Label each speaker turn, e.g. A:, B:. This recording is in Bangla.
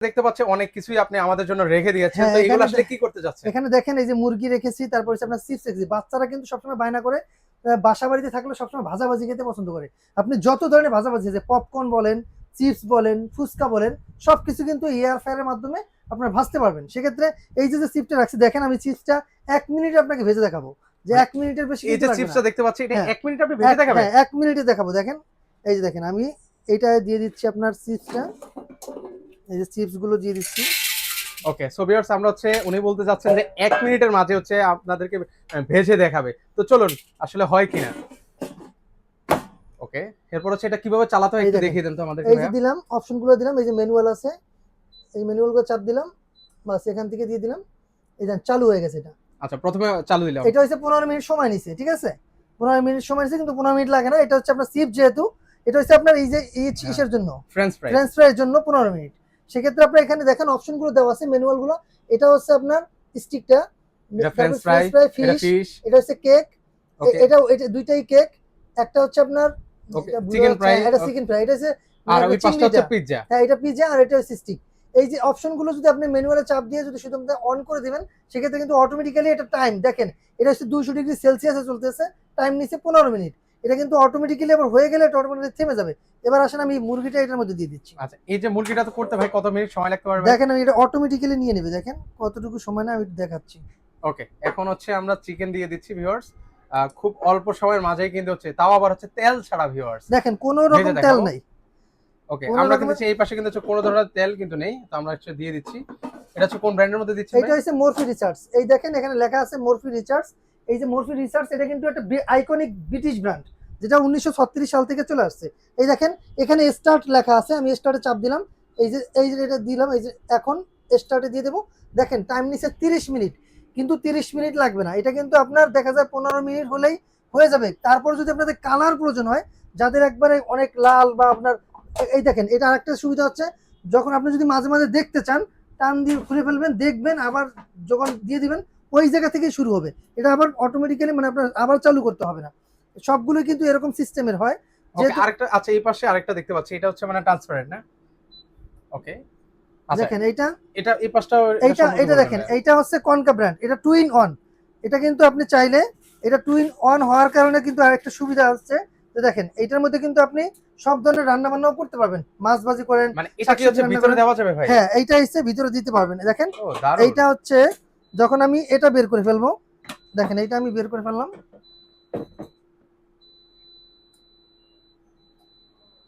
A: দেখতে পাচ্ছি অনেক কিছুই আপনি আমাদের জন্য রেখে দিয়েছেন।
B: হ্যাঁ,
A: তো এগুলো আসলে কি করতে যাচ্ছেন
B: এখানে দেখেন এই যে মুরগি রেখেছি তারপর হচ্ছে আপনার চিপস রেখেছি। বাচ্চারা কিন্তু সবসময় বায়না করে বাসা বাড়িতে থাকলে সবসময় ভাজাভাজি খেতে পছন্দ করে। আপনি যত ধরনের ভাজাভাজি যে পপকর্ন বলেন চিপস বলেন ফুচকা বলেন সবকিছু কিন্তু এয়ার ফ্রায়ারের মাধ্যমে আপনার ভাজতে পারবেন। সেক্ষেত্রে এই যে যে চিপসটা রাখছি দেখেন আমি চিপসটা এক মিনিটে আপনাকে ভেজে দেখাবো। যে এক মিনিটের বেশি
A: এই যে চিপসটা দেখতে পাচ্ছি এটা
B: হ্যাঁ।
A: এক মিনিট আপনি ভেজে দেখাবেন?
B: হ্যাঁ, এক মিনিটে দেখাবো। দেখেন এই যে দেখেন আমি এইটা দিয়ে দিচ্ছি আপনার চিপসটা এই যে চিপসগুলো দিয়ে দিচ্ছি।
A: ওকে সো ভিউয়ার্স আমরা হচ্ছে উনি বলতে যাচ্ছেন যে এক মিনিটের মাঝে হচ্ছে আপনাদেরকে ভেজে দেখাবে। তো চলুন আসলে হয় কিনা? ওকে এরপর হচ্ছে এটা কীভাবে চালাতে হয় একটু দেখিয়ে দেন তো আমাদের
B: এই যে দিলাম অপশনগুলো দিলাম এই যে ম্যানুয়াল আছে। এই ম্যানুয়ালগুলো চাপ দিলাম বাস এখান থেকে দিয়ে দিলাম। এই দেন চালু হয়ে গেছে এটা।
A: আচ্ছা প্রথমে চালু দিলাম।
B: এটা হচ্ছে পনেরো মিনিট সময় নিছে ঠিক আছে? পনেরো মিনিট সময় নিছে কিন্তু পনেরো মিনিট লাগে না। এটা হচ্ছে আপনার সিপ যেহেতু এটা হচ্ছে আপনার এই যে
A: হ্যাঁ।
B: ইসের জন্য।
A: ফ্রেঞ্চ ফ্রাই
B: ফ্রেঞ্চ ফ্রাইয়ের জন্য পনেরো মিনিট। সেক্ষেত্রে আপনার এখানে দেখেন অপশনগুলো দেওয়া আছে ম্যানুয়ালগুলো এটা হচ্ছে আপনার স্টিকটা।
A: এটা
B: ফিশ হচ্ছে কেক এটা এটা দুইটাই কেক একটা হচ্ছে আপনার এটা হচ্ছে-
A: fry,
B: এটা চিকেন ফ্রাই এটা হচ্ছে
A: আর
B: মানে
A: ওই পাশটা হচ্ছে পিৎজা
B: হ্যাঁ এটা আর এটা হচ্ছে স্টিক এই যে অপশনগুলো যদি আপনি ম্যানুয়ালে চাপ দিয়ে যদি শুধু অন করে দিবেন সেক্ষেত্রে কিন্তু অটোমেটিক্যালি এটা টাইম দেখেন এটা হচ্ছে দুশো ডিগ্রি সেলসিয়াসে চলতেছে টাইম নিচ্ছে পনেরো মিনিট। এটা কিন্তু অটোমেটিক্যালি আবার হয়ে গেলে এটা অটোমেটিক্যালি থেমে যাবে। এবার আসেন আমি মুরগিটা এটার মধ্যে দিয়ে দিচ্ছি।
A: আচ্ছা এই যে মুরগিটা তো করতে ভাই কত মিনিট সময় লাগতে পারবে?
B: দেখেন আমি এটা অটোমেটিক্যালি নিয়ে নেবে দেখেন কতটুকু সময় না আমি দেখাচ্ছি।
A: ওকে এখন হচ্ছে আমরা চিকেন দিয়ে দিচ্ছি ভিউয়ার্স খুব অল্প সময়ের মাঝেই কিন্তু হচ্ছে তাও আবার হচ্ছে তেল ছাড়া ভিউয়ার্স
B: দেখেন কোনো রকম তেল? নাই।
A: ওকে আমরা কিন্তু এই পাশে কিন্তু হচ্ছে কোনো ধরনের তেল কিন্তু নেই তো আমরা হচ্ছে দিয়ে দিচ্ছি। এটা হচ্ছে কোন ব্র্যান্ডের মধ্যে দিচ্ছি
B: এটা হচ্ছে মোরফি রিসার্চ এই দেখেন এখানে লেখা আছে মোরফি রিসার্চ এই যে মোরফি রিসার্চ, এটা কিন্তু একটা আইকনিক ব্রিটিশ ব্র্যান্ড যেটা উনিশশো ছত্রিশ সাল থেকে চলে আসছে। এই দেখেন, এখানে স্টার্ট লেখা আছে, আমি স্টার্টে চাপ দিলাম। এই যে এই যে এটা দিলাম, এই যে এখন স্টার্টে দিয়ে দেবো। দেখেন টাইম নিচ্ছে তিরিশ মিনিট, কিন্তু তিরিশ মিনিট লাগবে না। এটা কিন্তু আপনার দেখা যায় পনেরো মিনিট হলেই হয়ে যাবে। তারপর যদি আপনাদের কালার প্রয়োজন হয়, যাদের একবারে অনেক লাল বা আপনার এই দেখেন, এটা আরেকটা সুবিধা হচ্ছে, যখন আপনি যদি মাঝে মাঝে দেখতে চান, টান দিয়ে খুলে ফেলবেন, দেখবেন, আবার যখন দিয়ে দিবেন ওই জায়গা থেকে শুরু হবে। এটা আবার অটোমেটিক্যালি মানে আপনার আবার চালু করতে হবে না। সবগুলো কিন্তু এরকম সিস্টেমের হয়। যেহেতু-
A: আরেকটা আচ্ছা এই পাশে আরেকটা দেখতে পাচ্ছি। এটা হচ্ছে মানে ট্রান্সপারেন্ট না? ওকে আচ্ছা।
B: দেখেন এইটা
A: এটা এই পাশটা
B: এইটা এটা দেখেন এইটা হচ্ছে কনকা ব্র্যান্ড এটা টু ইন অন এটা কিন্তু আপনি চাইলে এটা টু ইন অন হওয়ার কারণে কিন্তু আরেকটা সুবিধা হচ্ছে যে দেখেন এইটার মধ্যে কিন্তু আপনি সব ধরনের রান্না বান্নাও করতে পারবেন। মাছ ভাজি করেন
A: মানে এটা কি হচ্ছে ভিতরে দেওয়া যাবে ভাই?
B: হ্যাঁ এইটা হচ্ছে ভিতরে দিতে পারবেন। দেখেন এইটা হচ্ছে যখন আমি এটা বের করে ফেলব দেখেন এটা আমি বের করে ফেললাম।